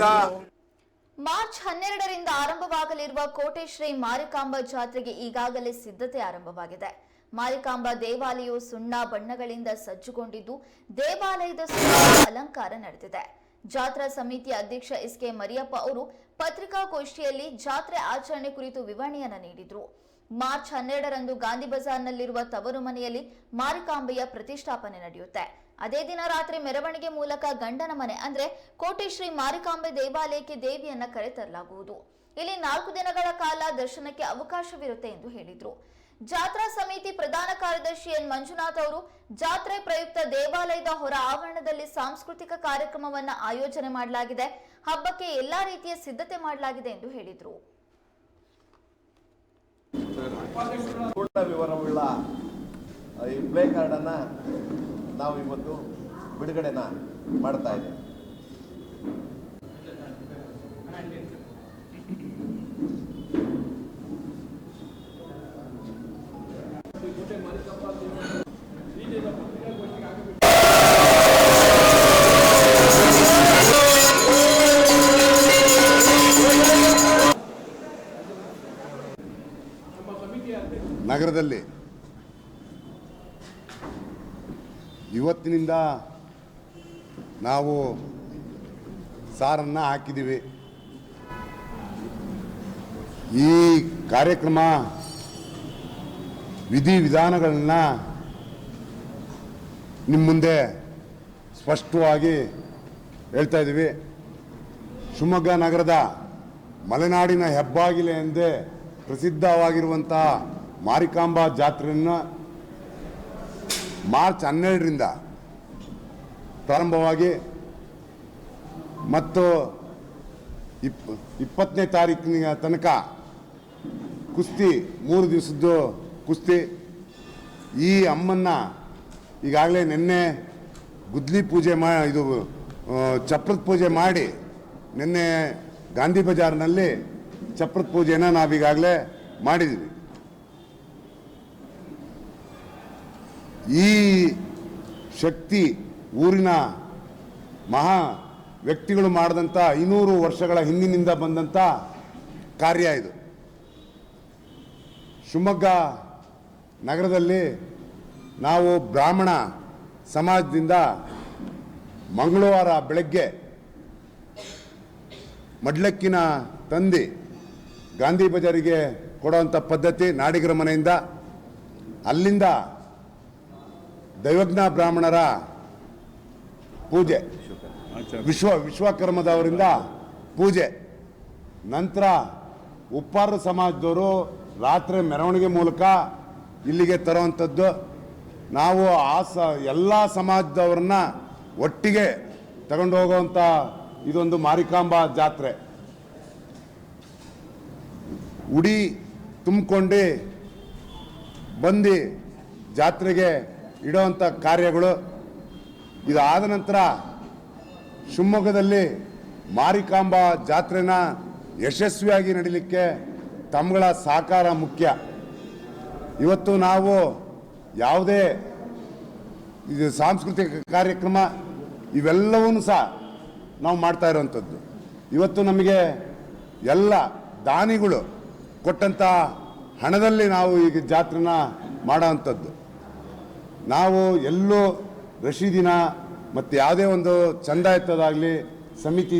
March ಹನ್ನೆರಡರಿಂದ ಆರಂಭವಾಗಲಿರುವ ಕೋಟೆ ಶ್ರೀ ಮಾರಿಕಾಂಬ ಜಾತ್ರೆಗೆ ಈಗಾಗಲೇ ಸಿದ್ಧತೆ ಆರಂಭವಾಗಿದೆ. ಮಾರಿಕಾಂಬ ದೇವಾಲಯವು ಸುಣ್ಣ ಬಣ್ಣಗಳಿಂದ ಸಜ್ಜುಗೊಂಡಿದ್ದು, ದೇವಾಲಯದ ಅಲಂಕಾರ ನಡೆದಿದೆ. ಜಾತ್ರಾ ಸಮಿತಿ ಅಧ್ಯಕ್ಷ ಎಸ್ ಕೆ ಮರಿಯಪ್ಪ ಅವರು ಪತ್ರಿಕಾಗೋಷ್ಠಿಯಲ್ಲಿ ಜಾತ್ರೆ ಆಚರಣೆ ಕುರಿತು ವಿವರಣೆಯನ್ನ ನೀಡಿದ್ರು. ಮಾರ್ಚ್ ಹನ್ನೆರಡರಂದು ಗಾಂಧಿ ಬಜಾರ್ನಲ್ಲಿರುವ ತವರು ಮನೆಯಲ್ಲಿ ಮಾರಿಕಾಂಬೆಯ ಪ್ರತಿಷ್ಠಾಪನೆ ನಡೆಯುತ್ತೆ. ಅದೇ ದಿನ ರಾತ್ರಿ ಮೆರವಣಿಗೆ ಮೂಲಕ ಗಂಡನ ಮನೆ, ಅಂದ್ರೆ ಕೋಟೆ ಶ್ರೀ ಮಾರಿಕಾಂಬೆ ದೇವಾಲಯಕ್ಕೆ ದೇವಿಯನ್ನ ಕರೆತರಲಾಗುವುದು. ಇಲ್ಲಿ ನಾಲ್ಕು ದಿನಗಳ ಕಾಲ ದರ್ಶನಕ್ಕೆ ಅವಕಾಶವಿರುತ್ತೆ ಎಂದು ಹೇಳಿದ್ರು. ಜಾತ್ರಾ ಸಮಿತಿ ಪ್ರಧಾನ ಕಾರ್ಯದರ್ಶಿ ಎನ್. ಮಂಜುನಾಥ್ ಅವರು ಜಾತ್ರೆ ಪ್ರಯುಕ್ತ ದೇವಾಲಯದ ಹೊರ ಆವರಣದಲ್ಲಿ ಸಾಂಸ್ಕೃತಿಕ ಕಾರ್ಯಕ್ರಮವನ್ನ ಆಯೋಜನೆ ಮಾಡಲಾಗಿದೆ. ಹಬ್ಬಕ್ಕೆ ಎಲ್ಲಾ ರೀತಿಯ ಸಿದ್ಧತೆ ಮಾಡಲಾಗಿದೆ ಎಂದು ಹೇಳಿದರು. ವಿವರವುಳ್ಳ ಈ ಪ್ಲೇ ಕಾರ್ಡನ್ನು ನಾವು ಇವತ್ತು ಬಿಡುಗಡೆನ ಮಾಡ್ತಾ ಇದ್ದೇವೆ. ನಗರದಲ್ಲಿ ಇವತ್ತಿನಿಂದ ನಾವು ಸಾರನ್ನು ಹಾಕಿದ್ದೀವಿ. ಈ ಕಾರ್ಯಕ್ರಮ ವಿಧಿ ವಿಧಾನಗಳನ್ನ ನಿಮ್ಮ ಮುಂದೆ ಸ್ಪಷ್ಟವಾಗಿ ಹೇಳ್ತಾ ಇದ್ದೀವಿ. ಶಿವಮೊಗ್ಗ ನಗರದ ಮಲೆನಾಡಿನ ಹೆಬ್ಬಾಗಿಲೆ ಎಂದೇ ಪ್ರಸಿದ್ಧವಾಗಿರುವಂಥ ಮಾರಿಕಾಂಬಾ ಜಾತ್ರೆಯನ್ನು ಮಾರ್ಚ್ ಹನ್ನೆರಡರಿಂದ ಪ್ರಾರಂಭವಾಗಿ ಮತ್ತು ಇಪ್, ಇಪ್ಪತ್ತನೇ ತಾರೀಕಿನ ತನಕ ಕುಸ್ತಿ, ಮೂರು ದಿವಸದ್ದು ಕುಸ್ತಿ. ಈ ಅಮ್ಮನ್ನ ಈಗಾಗಲೇ ನಿನ್ನೆ ಗುದ್ಲಿ ಪೂಜೆ ಮಾ, ಇದು ಚಪ್ರದ ಪೂಜೆ ಮಾಡಿ ನಿನ್ನೆ ಗಾಂಧಿ ಬಜಾರ್ನಲ್ಲಿ ಚಪ್ರದ ಪೂಜೆನ ನಾವೀಗಾಗಲೇ ಮಾಡಿದ್ವಿ. ಈ ಶಕ್ತಿ ಊರಿನ ಮಹಾ ವ್ಯಕ್ತಿಗಳು ಮಾಡಿದಂಥ ಐನೂರು ವರ್ಷಗಳ ಹಿಂದಿನಿಂದ ಬಂದಂಥ ಕಾರ್ಯ ಇದು. ಶಿವಮೊಗ್ಗ ನಗರದಲ್ಲಿ ನಾವು ಬ್ರಾಹ್ಮಣ ಸಮಾಜದಿಂದ ಮಂಗಳವಾರ ಬೆಳಗ್ಗೆ ಮಡ್ಲಕ್ಕಿನ ತಂದಿ ಗಾಂಧಿ ಬಜಾರಿಗೆ ಕೊಡುವಂಥ ಪದ್ಧತಿ ನಾಡಿಗರ ಮನೆಯಿಂದ ಅಲ್ಲಿಂದ ದೈವಜ್ಞ ಬ್ರಾಹ್ಮಣರ ಪೂಜೆ. ವಿಶ್ವ ವಿಶ್ವಕರ್ಮದವರಿಂದ ಪೂಜೆ. ನಂತರ ಉಪ್ಪಾರ ಸಮಾಜದವರು ರಾತ್ರಿ ಮೆರವಣಿಗೆ ಮೂಲಕ ಇಲ್ಲಿಗೆ ತರುವಂಥದ್ದು. ನಾವು ಆ ಸ ಎಲ್ಲ ಸಮಾಜದವ್ರನ್ನ ಒಟ್ಟಿಗೆ ತಗೊಂಡು ಹೋಗುವಂಥ ಇದೊಂದು ಮಾರಿಕಾಂಬಾ ಜಾತ್ರೆ. ಉಡಿ ತುಂಬಿಕೊಂಡು ಬಂದು ಜಾತ್ರೆಗೆ ಇಡುವಂಥ ಕಾರ್ಯಗಳು ಇದಾದ ನಂತರ ಶಿವಮೊಗ್ಗದಲ್ಲಿ ಮಾರಿಕಾಂಬಾ ಜಾತ್ರೆನ ಯಶಸ್ವಿಯಾಗಿ ನಡೀಲಿಕ್ಕೆ ತಮ್ಮಗಳ ಸಹಕಾರ ಮುಖ್ಯ. ಇವತ್ತು ನಾವು ಯಾವುದೇ ಇದು ಸಾಂಸ್ಕೃತಿಕ ಕಾರ್ಯಕ್ರಮ ಇವೆಲ್ಲವೂ ಸಹ ನಾವು ಮಾಡ್ತಾ ಇರುವಂಥದ್ದು. ಇವತ್ತು ನಮಗೆ ಎಲ್ಲ ದಾನಿಗಳು ಕೊಟ್ಟಂಥ ಹಣದಲ್ಲಿ ನಾವು ಈಗ ಜಾತ್ರೆನ ಮಾಡೋವಂಥದ್ದು ನಾವು ಎಲ್ಲೂ ರಶೀದಿನ ಮತ್ತು ಯಾವುದೇ ಒಂದು ಚಂದ ಎತ್ತದಾಗಲಿ ಸಮಿತಿ